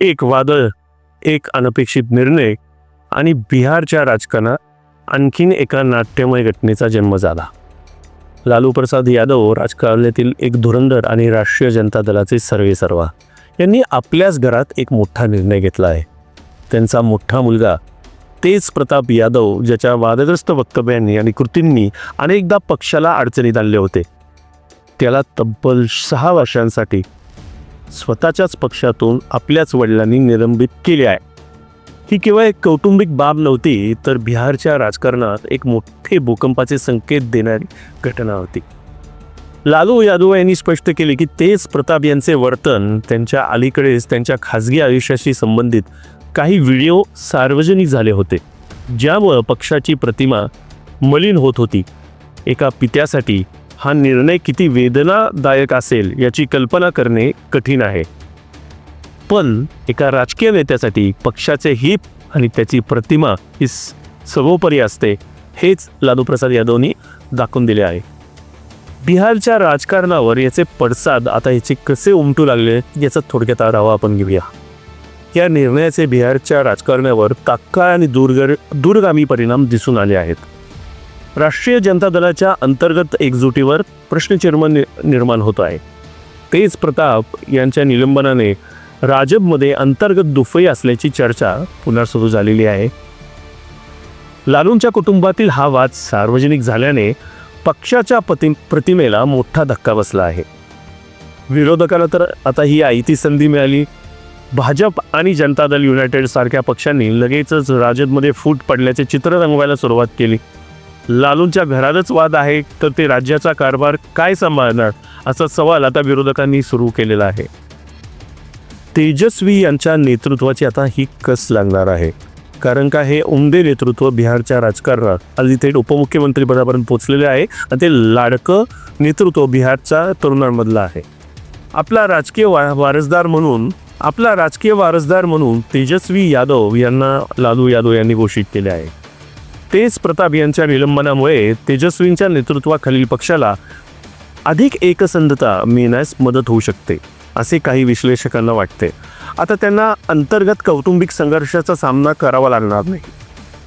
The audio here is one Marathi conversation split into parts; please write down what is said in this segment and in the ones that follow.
एक वादळ एक अनपेक्षित निर्णय आणि बिहारच्या राजकारणात आणखीन एका नाट्यमय घटनेचा जन्म झाला. लालू प्रसाद यादव राजकारणातील एक धुरंधर आणि राष्ट्रीय जनता दलाचे सर्वे सर्वा यांनी आपल्याच घरात एक मोठा निर्णय घेतला आहे. त्यांचा मोठा मुलगा तेज प्रताप यादव ज्याच्या वादग्रस्त वक्तव्यांनी आणि कृतींनी अनेकदा पक्षाला अडचणीत आणले होते. त्याला तब्बल सहा वर्षांसाठी स्वतःच्याच पक्षातून आपल्याच वडिलांनी निलंबित केली आहे. ही केवळ एक कौटुंबिक बाब नव्हती तर बिहारच्या राजकारणात एक मोठे भूकंपाचे संकेत देणारी घटना होती. लालू यादव यांनी स्पष्ट केले की तेच प्रताप यांचे वर्तन त्यांच्या अलीकडेच त्यांच्या खाजगी आयुष्याशी संबंधित काही व्हिडिओ सार्वजनिक झाले होते ज्यामुळं पक्षाची प्रतिमा मलिन होत होती. एका पित्यासाठी हा निर्णय किती वेदनादायक असेल याची कल्पना करणे कठीण आहे. पण एका राजकीय नेत्यासाठी पक्षाचे हित आणि त्याची प्रतिमा ही स- सर्वोपरी असते हेच लालूप्रसाद यादवनी दाखवून दिले आहे. बिहारच्या राजकारणावर याचे पडसाद आता याचे कसे उमटू लागले याचा थोडक्यात आढावा आपण घेऊया. या निर्णयाचे बिहारच्या राजकारणावर तात्काळ आणि दूरगर दूरगामी परिणाम दिसून आले आहेत. राष्ट्रीय जनता दलाच्या अंतर्गत एकजुटीवर प्रश्नचिन्ह नि- निर्माण होत आहे. तेज प्रताप यांच्या निलंबनाने राजबमध्ये अंतर्गत दुफई असल्याची चर्चा पुन्हा सुरू झालेली आहे. लालूंच्या कुटुंबातील हा वाद सार्वजनिक झाल्याने पक्षाच्या पति प्रतिमेला मोठा धक्का बसला आहे. विरोधकाला तर आता ही आयती संधी मिळाली. भाजप आणि जनता दल युनायटेड सारख्या पक्षांनी लगेचच राजदमध्ये फूट पडल्याचे चित्र रंगवायला सुरुवात केली. लालूंच्या घरातच वाद आहे तर ते राज्याचा कारभार काय सांभाळणार? असा सवाल आता विरोधकांनी सुरू केलेला आहे. तेजस्वी यांच्या नेतृत्वाची आता ही कस लागणार आहे? कारण का हे उमदे नेतृत्व बिहारच्या राजकारणात आधी थेट उपमुख्यमंत्रीपदापर्यंत पोचलेले आहे आणि ते लाडकं नेतृत्व बिहारच्या तरुणांमधलं आहे. आपला राजकीय वा वारसदार म्हणून आपला राजकीय वारसदार म्हणून तेजस्वी यादव यांना लालू यादव यांनी घोषित केले आहे. तेज प्रताप यांच्या निलंबनामुळे तेजस्वींच्या नेतृत्वाखालील पक्षाला अधिक एकसंधता मिळण्यास मदत होऊ शकते असे काही विश्लेषकांना वाटते. आता त्यांना अंतर्गत कौटुंबिक संघर्षाचा सामना करावा लागणार नाही.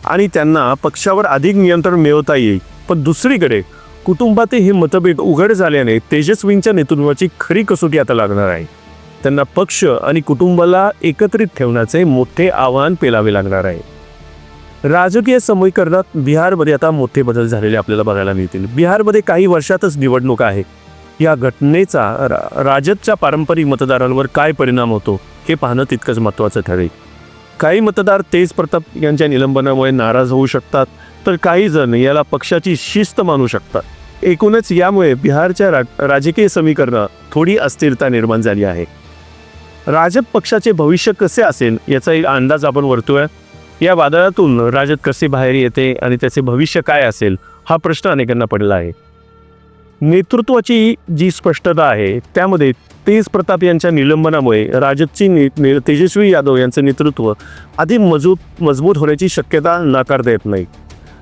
आणि त्यांना पक्षावर अधिक नियंत्रण मिळवता येईल. पण दुसरीकडे कुटुंबातील हे मतभेद उघड झाल्याने तेजस्वींच्या नेतृत्वाची खरी कसोटी आता लागणार आहे. त्यांना पक्ष आणि कुटुंबाला एकत्रित ठेवण्याचे मोठे आव्हान पेलावे लागणार आहे. राजकीय समीकरणात बिहारमध्ये आता मोठे बदल झालेले आपल्याला बघायला मिळतील. बिहारमध्ये काही वर्षातच निवडणूक आहे. या घटनेचा रा- राजदच्या पारंपरिक मतदारांवर काय परिणाम होतो हे पाहणं तितकंच महत्त्वाचं ठरेल. काही मतदार तेज प्रताप यांच्या निलंबनामुळे नाराज होऊ शकतात तर काही जण याला पक्षाची शिस्त मानू शकतात. एकूणच यामुळे बिहारच्या रा राजकीय समीकरणात थोडी अस्थिरता निर्माण झाली आहे. राजद पक्षाचे भविष्य कसे असेल याचा एक अंदाज आपण वर्तूया. या वादळातून राजद कसे बाहेर येते आणि त्याचे भविष्य काय असेल हा प्रश्न अनेकांना पडला आहे. नेतृत्वाची जी स्पष्टता आहे त्यामध्ये तेज प्रताप यांच्या निलंबनामुळे राजदची नि तेजस्वी यादव यांचं नेतृत्व अधिक मजबूत मजबूत होण्याची शक्यता नाकारता येत नाही.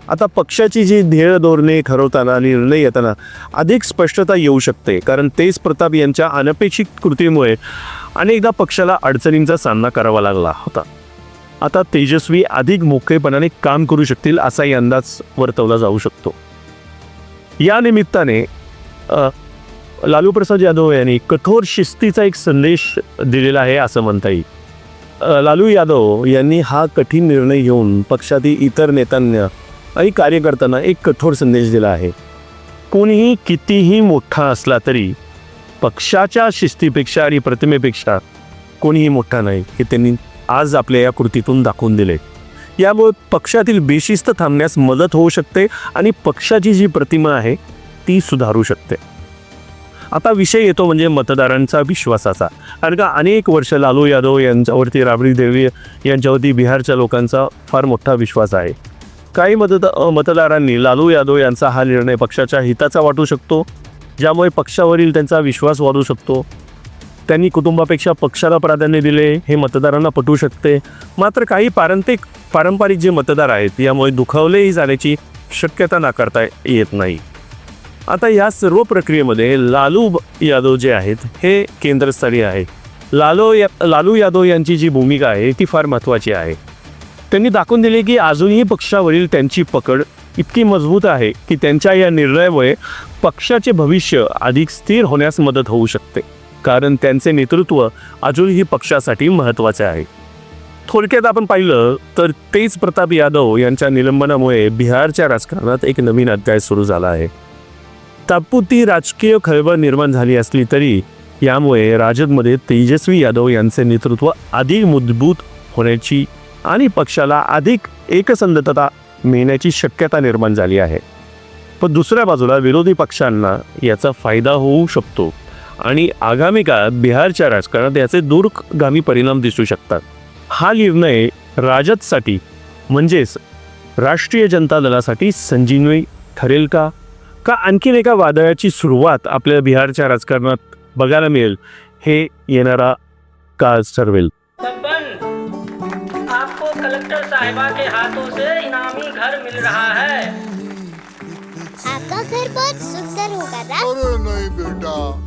आता पक्षाची जी ध्येय धोरणे ठरवताना निर्णय येताना अधिक स्पष्टता येऊ शकते कारण तेज प्रताप यांच्या अनपेक्षित कृतीमुळे अनेकदा पक्षाला अडचणींचा सामना करावा लागला होता. आता तेजस्वी अधिक मोकळेपणाने काम करू शकतील असाही अंदाज वर्तवला जाऊ शकतो. या निमित्ताने लालू प्रसाद यादव यांनी कठोर शिस्तीचा एक संदेश दिलेला आहे असं म्हणता येईल. लालू यादव यांनी हा कठीण निर्णय घेऊन पक्षातील इतर नेत्यांना आणि कार्यकर्त्यांना एक कठोर संदेश दिला आहे. कोणीही कितीही मोठा असला तरी पक्षाच्या शिस्तीपेक्षा आणि प्रतिमेपेक्षा कोणीही मोठा नाही हे त्यांनी आज आपल्या या कृतीतून दाखवून दिले. यामुळे पक्षातील बेशिस्त थांबण्यास मदत होऊ शकते आणि पक्षाची जी प्रतिमा आहे ती सुधारू शकते. आता विषय येतो म्हणजे मतदारांचा विश्वासाचा. कारण का अनेक वर्ष लालू यादव यांच्यावरती राबडी देवी यांच्यावरती बिहारच्या लोकांचा फार मोठा विश्वास आहे. काही मतद मतदारांनी लालू यादव यांचा हा निर्णय पक्षाच्या हिताचा वाटू शकतो ज्यामुळे पक्षावरील त्यांचा विश्वास वाढू शकतो. त्यांनी कुटुंबापेक्षा पक्षाला प्राधान्य दिले हे मतदारांना पटू शकते. मात्र काही पारंपरिक पारंपरिक जे मतदार आहेत यामुळे दुखावलेही जाण्याची शक्यता नाकारता येत नाही. आता या सर्व प्रक्रियेमध्ये लालू यादव जे आहेत हे केंद्रस्थानी आहे. लालो या लालू यादव यांची जी भूमिका आहे ती फार महत्त्वाची आहे. त्यांनी दाखवून दिले की अजूनही पक्षावरील त्यांची पकड इतकी मजबूत आहे की त्यांच्या या निर्णयामुळे पक्षाचे भविष्य अधिक स्थिर होण्यास मदत होऊ शकते. कारण त्यांचे नेतृत्व अजूनही पक्षासाठी महत्त्वाचे आहे. थोडक्यात आपण पाहिलं तर तेज प्रताप यादव यांच्या निलंबनामुळे बिहारच्या राजकारणात एक नवीन अध्याय सुरू झाला आहे. तात्पुरती राजकीय खळबळ निर्माण झाली असली तरी यामुळे राजदमध्ये तेजस्वी यादव यांचे नेतृत्व अधिक मजबूत होण्याची आणि पक्षाला अधिक एकसंधता मिळण्याची शक्यता निर्माण झाली आहे. पण दुसऱ्या बाजूला विरोधी पक्षांना याचा फायदा होऊ शकतो. आणि आगामी काळात बिहारच्या राजकारणात याचे दूरगामी परिणाम दिसू शकतात. हा निर्णय राजदसाठी म्हणजेच राष्ट्रीय जनता दलासाठी संजीवनी ठरेल का? का आणखीन एका वादळाची सुरुवात आपल्या बिहारच्या राजकारणात बघायला मिळेल? हे येणारा काळ ठरवेल. आपको कलेक्टर साहिबा के हाथों से इनामी घर मिल रहा है। आपका घर बहुत सुंदर होगा ना अरे नहीं बेटा।